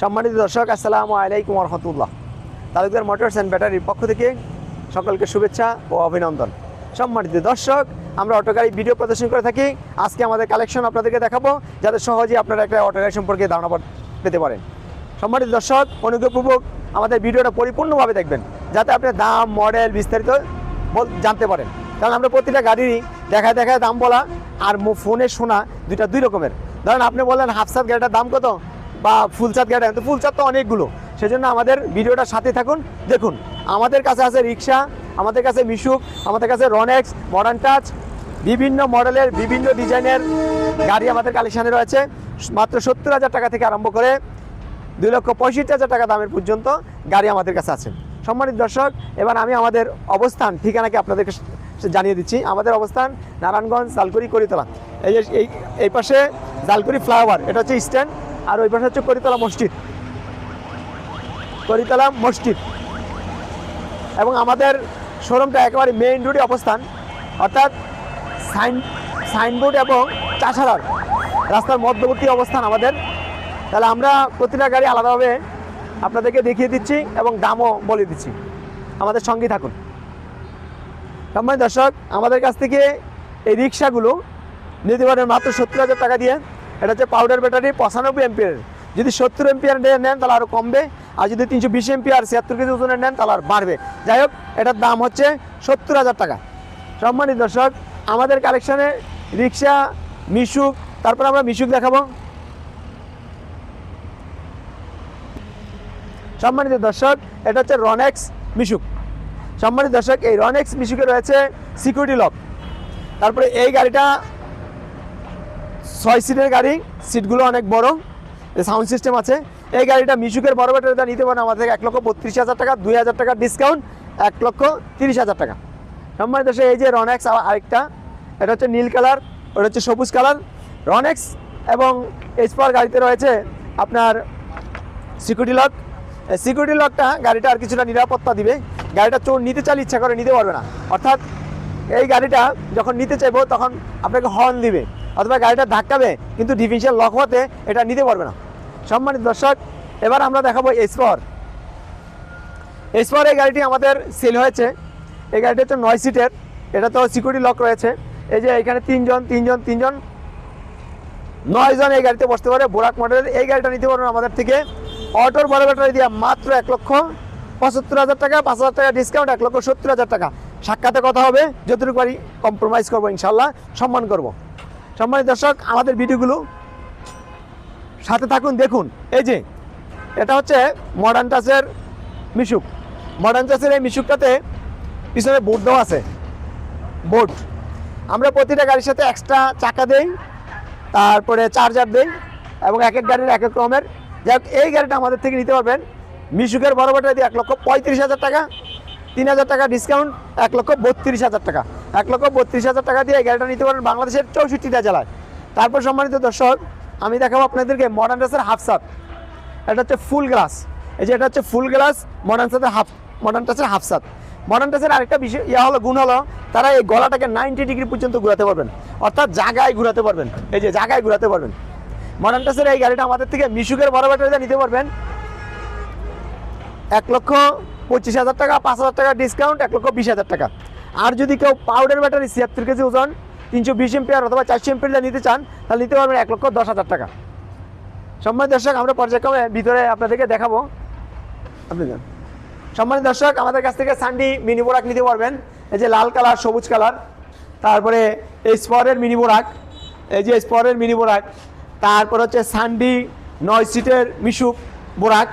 সম্মানিত দর্শক, আসসালামু আলাইকুম রহমতুল্লাহ তালুকদার মোটরস অ্যান্ড ব্যাটারির পক্ষ থেকে সকলকে শুভেচ্ছা ও অভিনন্দন। সম্মানিত দর্শক, আমরা অটো গাড়ি ভিডিও প্রদর্শন করে থাকি। আজকে আমাদের কালেকশন আপনাদেরকে দেখাবো, যাতে সহজে আপনারা একটা অটো গাড়ি সম্পর্কে ধারণা পেতে পারেন। সম্মানিত দর্শক, অনুগ্রহপূর্বক আমাদের ভিডিওটা পরিপূর্ণভাবে দেখবেন, যাতে আপনি দাম মডেল বিস্তারিত জানতে পারেন। কারণ আমরা প্রতিটা গাড়িরই দেখায় দেখায় দাম বলা, আর ফোনে শোনা দুইটা দুই রকমের। ধরেন আপনি বললেন হাফসাত গাড়িটার দাম কত? বা ফুলচাঁদ গাড়ি তো ফুলচাঁদ তো অনেকগুলো। সেজন্য আমাদের ভিডিওটা সাথে থাকুন। দেখুন, আমাদের কাছে আছে রিক্সা, আমাদের কাছে মিশুক, আমাদের কাছে রনেক্স মডার্ন টাচ বিভিন্ন মডেলের, বিভিন্ন ডিজাইনের গাড়ি আমাদের কালেকশানে রয়েছে। মাত্র সত্তর হাজার টাকা থেকে আরম্ভ করে দুই লক্ষ পঁয়ষট্টি হাজার টাকা দামের পর্যন্ত গাড়ি আমাদের কাছে আছে। সম্মানিত দর্শক, এবার আমি আমাদের অবস্থান ঠিকানাকে আপনাদেরকে জানিয়ে দিচ্ছি। আমাদের অবস্থান নারায়ণগঞ্জ, জালকুড়ি, করিতলা। এই যে এই এই পাশে জালকুড়ি ফ্লাইওভার, এটা হচ্ছে স্ট্যান্ড। আর ওই পাশে হচ্ছে করিতলা মসজিদ। করিতলা মসজিদ। এবং আমাদের শোরুমটা একেবারে মেইন রোডে অবস্থান। অর্থাৎ সাইন সাইনবোর্ড এবং চাষারার রাস্তার মধ্যবর্তী অবস্থান আমাদের। তাহলে আমরা প্রতিটা গাড়ি আলাদাভাবে আপনাদেরকে দেখিয়ে দিচ্ছি এবং দামও বলে দিচ্ছি। আমাদের সঙ্গেই থাকুন। সম্মানিত দর্শক, আমাদের কাছ থেকে এই রিক্সাগুলো নিতে পারেন মাত্র সত্তর হাজার টাকা দিয়ে। এটা হচ্ছে পাউডার ব্যাটারি পঁচানব্বই এমপিয়ার যদি সত্তর এমপিয়ার নেন তাহলে আরও কমবে। আর যদি তিনশো বিশ এমপিয়ার ছিয়াত্তর কেজি ওজনের নেন, তাহলে আর বাড়বে। যাই হোক, এটার দাম হচ্ছে সত্তর হাজার টাকা। সম্মানিত দর্শক, আমাদের কালেকশানে রিক্সা, মিশুক, তারপর আমরা মিশুক দেখাবো। সম্মানিত দর্শক, এটা হচ্ছে রনেক্স মিশুক। সম্মানিত দর্শক, এই রনেক্স মিশুকে রয়েছে সিকিউরিটি লক তারপরে এই গাড়িটা ছয় সিটের গাড়ি, সিটগুলো অনেক বড় সাউন্ড সিস্টেম আছে। এই গাড়িটা মিশুকের বড় ব্যাটারিটা নিতে পারেন, আমাদের এক লক্ষ বত্রিশ হাজার টাকা, দুই হাজার টাকা ডিসকাউন্ট এক লক্ষ তিরিশ হাজার টাকা। সম্মানিত দর্শক, এই যে রনেক্স আরেকটা, এটা হচ্ছে নীল কালার, ওটা হচ্ছে সবুজ কালার। রনেক্স এবং এসপার গাড়িতে রয়েছে আপনার সিকিউরিটি লক সিকিউরিটি লকটা গাড়িটা আর কিছুটা নিরাপত্তা দিবে। গাড়িটা চোর নিতে চাইলে ইচ্ছা করে নিতে পারবে না। অর্থাৎ এই গাড়িটা যখন নিতে চাইব, তখন আপনাকে হর্ন দিবে। অথবা গাড়িটা ধাক্কাবে কিন্তু ডিফেন্সিয়াল লক হতে এটা নিতে পারবে না। সম্মানিত দর্শক, এবার আমরা দেখাবো এসপর এসপর এই গাড়িটি আমাদের সেল হয়েছে। এই গাড়িটি হচ্ছে নয় সিটের এটা তো সিকিউরিটি লক রয়েছে। এই যে এখানে তিনজন তিনজন তিনজন, নয় জন এই গাড়িতে বসতে পারে। বোরাক মডেলের এই গাড়িটা নিতে পারবেন আমাদের থেকে। অটোর বড় ব্যাটারি দিয়ে মাত্র এক লক্ষ পঁচাত্তর হাজার টাকা, পাঁচ হাজার টাকা ডিসকাউন্ট এক লক্ষ সত্তর হাজার টাকা। সাক্ষাতে কথা হবে, যতটুকু পারি কম্প্রোমাইজ করব ইনশাল্লাহ সম্মান করব। সম্মানিত দর্শক, আমাদের ভিডিওগুলো সাথে থাকুন, দেখুন। এই যে, এটা হচ্ছে মডার্ন টাচের মিশুক। মডার্ন টাচের এই মিশুকটাতে পিছনে বোর্ড দেওয়া আছে। বোর্ড আমরা প্রতিটা গাড়ির সাথে এক্সট্রা চাকা দেই, তারপরে চার্জার দেই এবং এক এক গাড়ির এক এক রকমের। যাই এই গাড়িটা আমাদের থেকে নিতে পারবেন। মিশুকের বড় দিয়ে এক লক্ষ পঁয়ত্রিশ হাজার টাকা, তিন হাজার টাকা ডিসকাউন্ট এক লক্ষ বত্রিশ হাজার টাকা। এক লক্ষ বত্রিশ হাজার টাকা দিয়ে গাড়িটা নিতে পারেন বাংলাদেশের চৌষট্টিটা জেলায়। তারপর সম্মানিত দর্শক, আমি দেখাবো আপনাদেরকে মডার্ন ড্রেসের হাফ সাপ এটা হচ্ছে ফুল গ্লাস এই যে এটা হচ্ছে ফুল গ্লাস মডার্ন টাচের হাফ মডার্ন টাচের হাফসাত মডার্ন টাচের আরেকটা বিষয়, ইয়া হলো, গুণ হলো, তারা এই গলাটাকে নাইনটি ডিগ্রি পর্যন্ত ঘুরাতে পারবেন। অর্থাৎ জায়গায় ঘুরাতে পারবেন। এই যে জায়গায় ঘুরাতে পারবেন। মডার্ন টাচের এই গাড়িটা আমাদের থেকে মিশুকের বড় ব্যাটারিটা নিতে পারবেন। এক লক্ষ পঁচিশ হাজার টাকা, পাঁচ হাজার টাকা ডিসকাউন্ট এক লক্ষ বিশ হাজার টাকা। আর যদি কেউ পাউডার ব্যাটারি ছিয়াত্তর কেজি ওজন, তিনশো বিশ এমপিয়ার অথবা চারশো এমপিয়ার নিতে চান, তাহলে নিতে পারবেন এক লক্ষ দশ হাজার টাকা। সম্মানিত দর্শক, আমরা পর্যায়ক্রমে ভিতরে আপনাদেরকে দেখাবো। আপনি যান। সম্মানিত দর্শক, আমাদের কাছ থেকে সানডি মিনি বোরাক নিতে পারবেন। এই যে লাল কালার, সবুজ কালার। তারপরে এই স্পরের মিনি বোরাক এই যে স্পরের মিনি বোরাক তারপর হচ্ছে সানডি নয় সিটের মিশুক বোরাক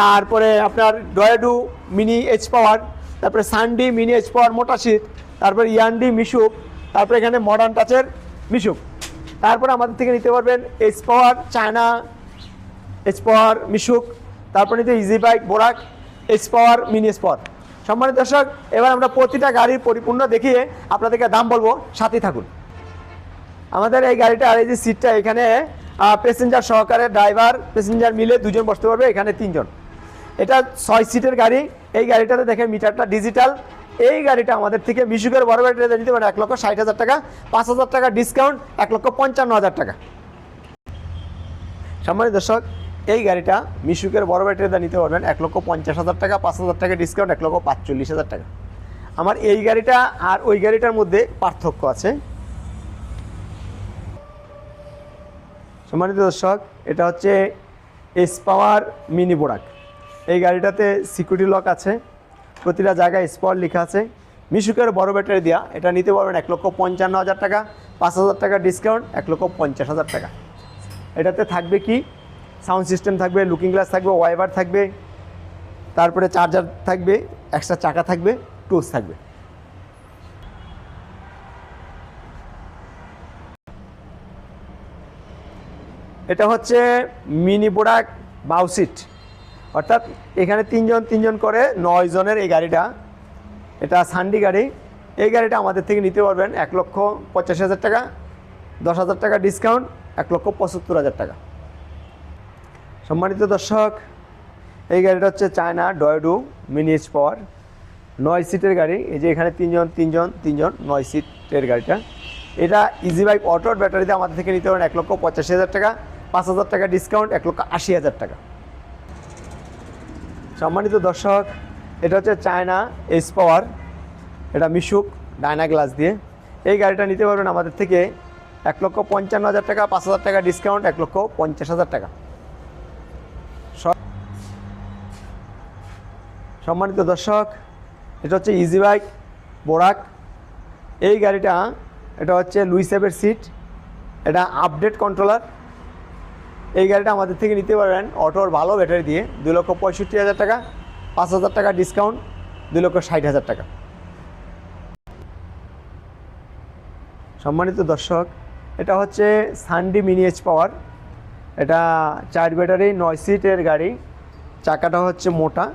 তারপরে আপনার ডয়েডু মিনি এইচ পাওয়ার তারপরে সানডি মিনি পাওয়ার মোটা সিট তারপরে ইয়ান্ডি মিশুক তারপরে এখানে মডার্ন টাচের মিশুক তারপরে আমাদের থেকে নিতে পারবেন পাওয়ার চায়না পাওয়ার মিশুক তারপরে নিতে easy bike Borak power mini spot সম্মানিত দর্শক, এবার আমরা প্রতিটা গাড়ির পরিপূর্ণ দেখিয়ে আপনাদেরকে দাম বলব সাথে থাকুন। আমাদের এই গাড়িটা আর এই যে সিটটা এখানে প্যাসেঞ্জার সহকারে ড্রাইভার প্যাসেঞ্জার মিলে দুজন বসতে পারবে, এখানে তিনজন। এটা ছয় সিটের গাড়ি এই গাড়িটাতে দেখেন মিটারটা ডিজিটাল এই গাড়িটা আমাদের থেকে মিশুকের বড় ব্যাটারিতে নিতে পারেন এক লক্ষ ষাট হাজার টাকা, পাঁচ হাজার টাকা ডিসকাউন্ট এক লক্ষ পঞ্চান্ন হাজার টাকা। সম্মানিত দর্শক, এই গাড়িটা মিশুকের বড় ব্যাটারিটা নিতে পারবেন এক লক্ষ পঞ্চাশ হাজার টাকা, পাঁচ হাজার টাকা ডিসকাউন্ট এক লক্ষ পাঁচচল্লিশ হাজার টাকা। আমার এই গাড়িটা আর ওই গাড়িটার মধ্যে পার্থক্য আছে। সম্মানিত দর্শক, এটা হচ্ছে এস পাওয়ার মিনি বোরাক এই গাড়িটাতে সিকিউরিটি লক আছে। প্রতিটা জায়গায় স্পট লেখা আছে। মিশুকের বড় ব্যাটারি দেওয়া এটা নিতে পারবেন এক লক্ষ পঞ্চান্ন হাজার টাকা, পাঁচ হাজার টাকা ডিসকাউন্ট এক লক্ষ পঞ্চাশ হাজার টাকা। এটাতে থাকবে কি? সাউন্ড সিস্টেম থাকবে লুকিং গ্লাস থাকবে ওয়াইবার থাকবে, তারপরে চার্জার থাকবে এক্সট্রা চাকা থাকবে টুলস থাকবে। এটা হচ্ছে মিনি বোরাক বাউসিট অর্থাৎ এখানে তিনজন তিনজন করে নয় জনের এই গাড়িটা। এটা সান্ডি গাড়ি। এই গাড়িটা আমাদের থেকে নিতে পারবেন এক লক্ষ পঁচাশি হাজার টাকা, দশ হাজার টাকা ডিসকাউন্ট এক লক্ষ পঁচাত্তর হাজার টাকা। সম্মানিত দর্শক, এই গাড়িটা হচ্ছে চায়না ডয়ডু মিনি এইচ পাওয়ার নয় সিটের গাড়ি, এই যে এখানে তিনজন তিনজন তিনজন নয় সিটের গাড়িটা। এটা ইজি বাইক অটোর ব্যাটারিতে আমাদের থেকে নিতে পারেন এক লক্ষ পঁচাশি হাজার টাকা, পাঁচ হাজার টাকা ডিসকাউন্ট এক লক্ষ আশি হাজার টাকা। সম্মানিত দর্শক, এটা হচ্ছে চায়না এস পাওয়ার এটা মিশুক ডায়না গ্লাস দিয়ে। এই গাড়িটা নিতে পারবেন আমাদের থেকে এক লক্ষ পঞ্চান্ন হাজার টাকা, পাঁচ হাজার টাকা ডিসকাউন্ট এক লক্ষ পঞ্চাশ হাজার টাকা। সম্মানিত দর্শক, এটা হচ্ছে ইজি বাইক বোরাক এই গাড়িটা, এটা হচ্ছে লুইসেভের সিট এটা আপডেট কন্ট্রোলার এই গাড়িটা আমাদের থেকে নিতে পারবেন অটোর ভালো ব্যাটারি দিয়ে। দুই লক্ষ পঁয়ষট্টি হাজার টাকা, পাঁচ হাজার টাকা ডিসকাউন্ট দুই লক্ষ ষাট হাজার টাকা। সম্মানিত দর্শক, এটা হচ্ছে সানডি মিনি এইচ পাওয়ার এটা চার ব্যাটারি, নয় সিটের গাড়ি। চাকাটা হচ্ছে মোটা,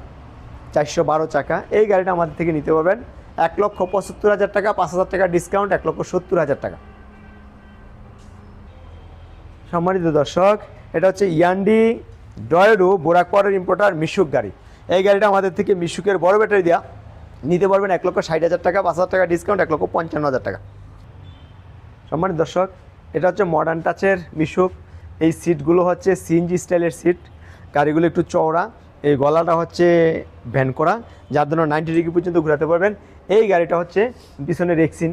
চারশো বারো চাকা। এই গাড়িটা আমাদের থেকে নিতে পারবেন। এক লক্ষ পঁচাত্তর হাজার টাকা, পাঁচ হাজার টাকা ডিসকাউন্ট এক লক্ষ সত্তর হাজার টাকা। সম্মানিত দর্শক এটা হচ্ছে ইয়ান্ডি, ডয়েরু বোরাকপাড়ের ইম্পোর্টার মিশুক গাড়ি। এই গাড়িটা আমাদের থেকে মিশুকের বড় ব্যাটারি দেওয়া নিতে পারবেন এক লক্ষ ষাট হাজার টাকা, পাঁচ হাজার টাকা ডিসকাউন্ট এক লক্ষ পঞ্চান্ন হাজার টাকা। সম্মানিত দর্শক, এটা হচ্ছে মডার্ন টাচের মিশুক। এই সিটগুলো হচ্ছে সিএনজি স্টাইলের সিট গাড়িগুলো একটু চওড়া। এই গলাটা হচ্ছে ভ্যান করা, যার জন্য নাইনটি ডিগ্রি পর্যন্ত ঘোরাতে পারবেন। এই গাড়িটা হচ্ছে পিছনে রেক্সিন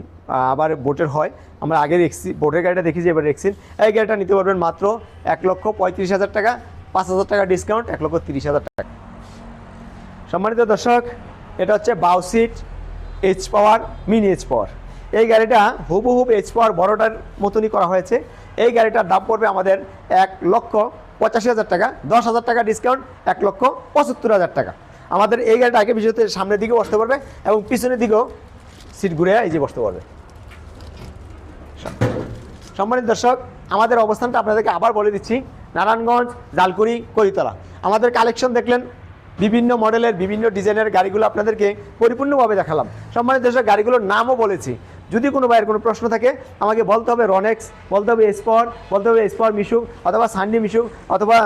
আবার বোটের হয়। আমরা আগে রেক্সি বোটের গাড়িটা দেখেছি এবার রেক্সিন এই গাড়িটা নিতে পারবেন মাত্র এক লক্ষ পঁয়ত্রিশ হাজার টাকা, পাঁচ হাজার টাকা ডিসকাউন্ট এক লক্ষ তিরিশ হাজার টাকা। সম্মানিত দর্শক, এটা হচ্ছে বাউসিট H power mini H power এই গাড়িটা হুবহুব এইচ পাওয়ার বড়টার মতনই করা হয়েছে। এই গাড়িটার দাম পড়বে আমাদের এক লক্ষ পঁচাশি হাজার টাকা, দশ হাজার টাকা ডিসকাউন্ট এক লক্ষ পঁচাত্তর হাজার টাকা। আমাদের এই গাড়িটা আগে বিশেষত সামনের দিকে বসতে পারবে এবং পিছনের দিকেও সিট ঘুরে এই যে বসতে পারবে। সম্মানিত দর্শক, আমাদের অবস্থানটা আপনাদেরকে আবার বলে দিচ্ছি। নারায়ণগঞ্জ, জালকুড়ি, করিতলা। আমাদের কালেকশন দেখলেন, বিভিন্ন মডেলের বিভিন্ন ডিজাইনের গাড়িগুলো আপনাদেরকে পরিপূর্ণভাবে দেখালাম। সম্মানিত দর্শক, গাড়িগুলোর নামও বলেছি। যদি কোনো ভাইয়ের কোনো প্রশ্ন থাকে, আমাকে বলতে হবে রনেক্স বলতে হবে এসপাওয়ার বলতে হবে এসপাওয়ার মিশুক অথবা সানডি মিশুক অথবা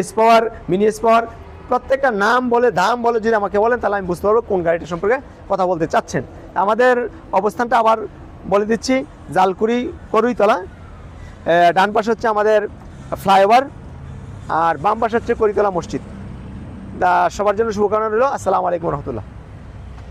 এসপাওয়ার মিনি এসপাওয়ার প্রত্যেকটা নাম বলে, দাম বলে যদি আমাকে বলেন, তাহলে আমি বুঝতে পারব কোন গাড়িটা সম্পর্কে কথা বলতে চাচ্ছেন। আমাদের অবস্থানটা আবার বলে দিচ্ছি, জালকুড়ি করুইতলা ডান পাশে হচ্ছে আমাদের ফ্লাইওভার, আর বাম পাশে হচ্ছে করিতলা মসজিদ। সবার জন্য শুভকামনা রইল। আসসালামু আলাইকুম রহমতুল্লাহ।